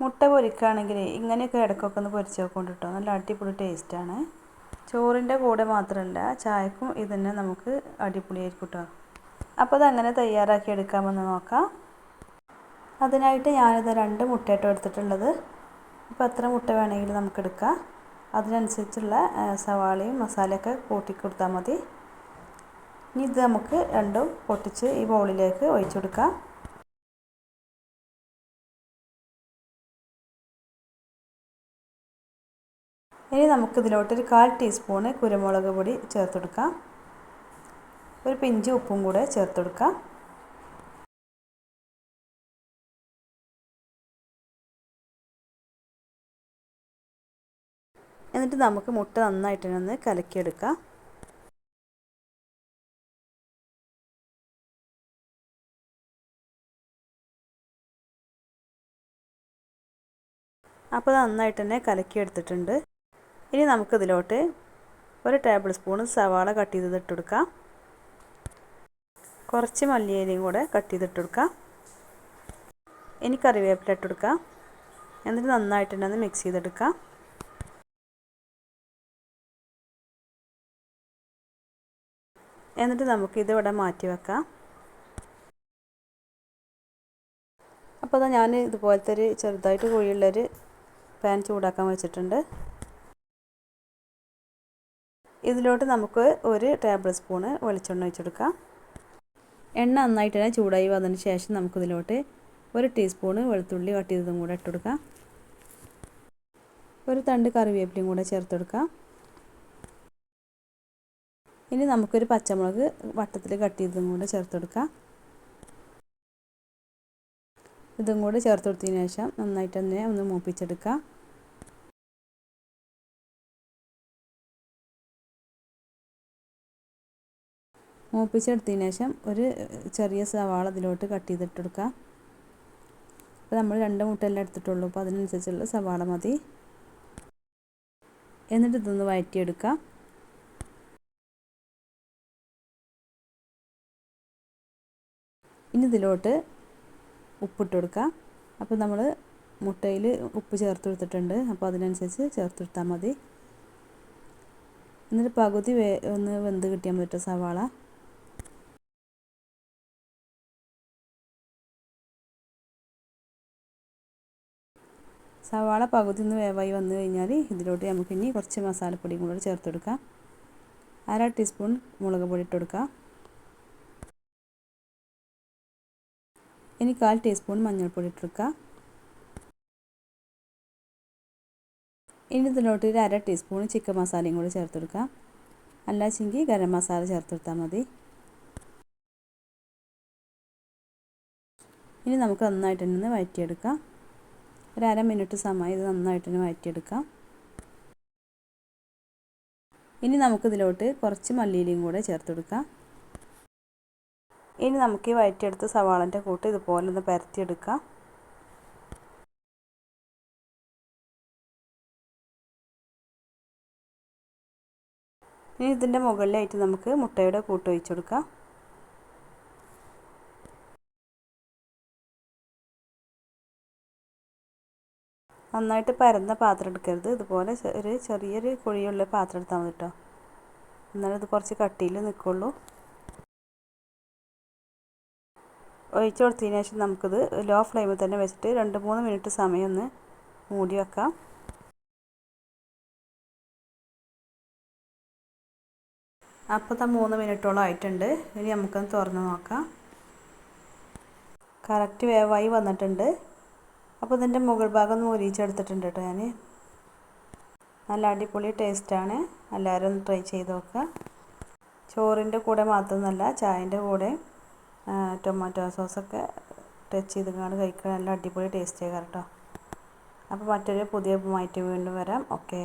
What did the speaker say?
മുട്ട പൊരിക്കുകയാണെങ്കിൽ ഇങ്ങനെയൊക്കെ ഇടയ്ക്കൊക്കെ ഒന്ന് പൊരിച്ച് നോക്കൊണ്ട് കേട്ടോ. നല്ല അടിപൊളി ടേസ്റ്റാണ് ചോറിന്റെ കൂടെ മാത്രമല്ല ചായക്കും ഇത് തന്നെ നമുക്ക് അടിപൊളിയായിരിക്കും കേട്ടോ. അപ്പോൾ അതങ്ങനെ തയ്യാറാക്കി എടുക്കാമെന്ന് നോക്കാം. അതിനായിട്ട് ഞാനിത് രണ്ട് മുട്ടയായിട്ട് എടുത്തിട്ടുള്ളത്. അപ്പോൾ എത്ര മുട്ട വേണമെങ്കിലും നമുക്ക് എടുക്കാം. അതിനനുസരിച്ചുള്ള സവാളയും മസാലയൊക്കെ കൂട്ടി കൊടുത്താൽ മതി. ഇനി ഇത് നമുക്ക് രണ്ടും പൊട്ടിച്ച് ഈ ബൗളിലേക്ക് ഒഴിച്ചു കൊടുക്കാം. ഇനി നമുക്കിതിലോട്ട് ഒരു കാൽ ടീസ്പൂണ് കുരുമുളക് പൊടി ചേർത്ത് കൊടുക്കാം ഒരു പിഞ്ച് ഉപ്പും കൂടെ ചേർത്ത് കൊടുക്കാം എന്നിട്ട് നമുക്ക് മുട്ട നന്നായിട്ടൊന്ന് കലക്കിയെടുക്കാം. അപ്പോൾ നന്നായിട്ട് തന്നെ കലക്കിയെടുത്തിട്ടുണ്ട്. ഇനി നമുക്കിതിലോട്ട് ഒരു ടേബിൾ സ്പൂൺ സവാള കട്ട് ചെയ്തത് ഇട്ട് കൊടുക്കാം. കുറച്ച് മല്ലിയിലയും കൂടെ കട്ട് ചെയ്തിട്ട് കൊടുക്കാം. ഇനി കറിവേപ്പില ഇട്ട് കൊടുക്കാം. എന്നിട്ട് നന്നായിട്ട് തന്നെ മിക്സ് ചെയ്തെടുക്കാം. എന്നിട്ട് നമുക്ക് ഇതിവിടെ മാറ്റി വെക്കാം. അപ്പോൾ അതാ ഞാൻ ഇതുപോലത്തെ ഒരു ചെറുതായിട്ട് കുഴിയുള്ളൊരു പാൻ ചൂടാക്കാൻ വെച്ചിട്ടുണ്ട്. ഇതിലോട്ട് നമുക്ക് ഒരു ടേബിൾ സ്പൂണ് വെളിച്ചെണ്ണ വെച്ചെടുക്കാം എണ്ണ നന്നായിട്ട് തന്നെ ചൂടായി വന്നതിന് ശേഷം നമുക്കിതിലോട്ട് ഒരു ടീസ്പൂണ് വെളുത്തുള്ളി കട്ട് ചെയ്തതും കൂടെ ഇട്ടുകൊടുക്കാം ഒരു തണ്ട് കറിവേപ്പിലയും കൂടെ ചേർത്തെടുക്കാം ഇനി നമുക്കൊരു പച്ചമുളക് വട്ടത്തിൽ കട്ട് ചെയ്തതും കൂടെ ചേർത്തെടുക്കാം ഇതും കൂടെ ചേർത്ത് കൊടുത്തതിന് ശേഷം നന്നായിട്ട് തന്നെ ഒന്ന് മൂപ്പിച്ചെടുക്കാം. മൂപ്പിച്ചെടുത്തതിന് ശേഷം ഒരു ചെറിയ സവാള അതിലോട്ട് കട്ട് ചെയ്തിട്ട് കൊടുക്കാം അപ്പോൾ നമ്മൾ രണ്ട് മുട്ടയെല്ലാം എടുത്തിട്ടുള്ളൂ. അപ്പോൾ അതിനനുസരിച്ചുള്ള സവാള മതി. എന്നിട്ട് ഇതൊന്ന് വഴറ്റിയെടുക്കുക ഇനി ഇതിലോട്ട് ഉപ്പിട്ട് കൊടുക്കുക അപ്പോൾ നമ്മൾ മുട്ടയിൽ ഉപ്പ് ചേർത്ത് കൊടുത്തിട്ടുണ്ട് അപ്പോൾ അതിനനുസരിച്ച് ചേർത്ത് കൊടുത്താൽ മതി. എന്നിട്ട് പകുതി വേ ഒന്ന് വെന്ത് കിട്ടിയാൽ മതി സവാള. സവാള പകുതി ഒന്ന് വേവായി വന്നു കഴിഞ്ഞാൽ ഇതിലോട്ട് നമുക്ക് ഇനി കുറച്ച് മസാലപ്പൊടിയും കൂടെ ചേർത്ത് കൊടുക്കാം അര ടീസ്പൂൺ മുളക് പൊടി ഇട്ട് കൊടുക്കാം ഇനി കാൽ ടീസ്പൂൺ മഞ്ഞൾപ്പൊടി ഇട്ടെടുക്കാം. ഇനി ഇതിലോട്ട് ഒരു അര ടീസ്പൂൺ ചിക്കൻ മസാലയും കൂടി ചേർത്തെടുക്കാം. അല്ലാച്ചെങ്കിൽ ഗരം മസാല ചേർത്തെടുത്താൽ മതി. ഇനി നമുക്ക് നന്നായിട്ട് തന്നെ വഴറ്റിയെടുക്കാം. ഒരു അര മിനിറ്റ് സമയം ഇത് നന്നായിട്ട് മാറ്റിയെടുക്കാം ഇനി നമുക്കിതിലോട്ട് കുറച്ച് മല്ലിയിലയും കൂടെ ചേർത്ത് കൊടുക്കാം ഇനി നമുക്ക് ഈ വയറ്റിയെടുത്ത് സവാളന്റെ കൂട്ട് ഇതുപോലെ ഒന്ന് പരത്തിയെടുക്കാം. ഇനി ഇതിന്റെ മുകളിലായിട്ട് നമുക്ക് മുട്ടയുടെ കൂട്ട് ഒഴിച്ചു കൊടുക്കാം നന്നായിട്ട് പരന്ന പാത്രം എടുക്കരുത്. ഇതുപോലെ ഒരു ചെറിയൊരു കുഴിയുള്ള പാത്രം എടുത്താൽ മതി കേട്ടോ എന്നാലും ഇത് കുറച്ച് കട്ടിയിൽ നിൽക്കുള്ളൂ ഒഴിച്ചു കൊടുത്തതിന് ശേഷം നമുക്കിത് ലോ ഫ്ലെയിമിൽ തന്നെ വെച്ചിട്ട് രണ്ട് മൂന്ന് മിനിറ്റ് സമയം ഒന്ന് മൂടി വെക്കാം. അപ്പോൾ തന്നെ മൂന്ന് മിനിറ്റോളം ആയിട്ടുണ്ട്. ഇനി നമുക്കൊന്ന് തുറന്ന് നോക്കാം. കറക്റ്റ് വേവായി വന്നിട്ടുണ്ട്. അപ്പോൾ ഇതിന്റെ മുകൾ ഭാഗം ഒന്ന് മുരിച്ചെടുത്തിട്ടുണ്ട് കേട്ടോ ഞാൻ. നല്ല അടിപൊളി ടേസ്റ്റാണ്. എല്ലാവരും ഒന്ന് ട്രൈ ചെയ്ത് നോക്കുക. ചോറിന്റെ കൂടെ മാത്രമൊന്നുമല്ല ചായന്റെ കൂടെ ടൊമാറ്റോ സോസൊക്കെ ടച്ച് ചെയ്ത് കാണാൻ കഴിക്കാൻ നല്ല അടിപൊളി ടേസ്റ്റ് ആയി കേട്ടോ. അപ്പോൾ മറ്റൊരു പുതിയ വീണ്ടും വരാം. ഓക്കേ.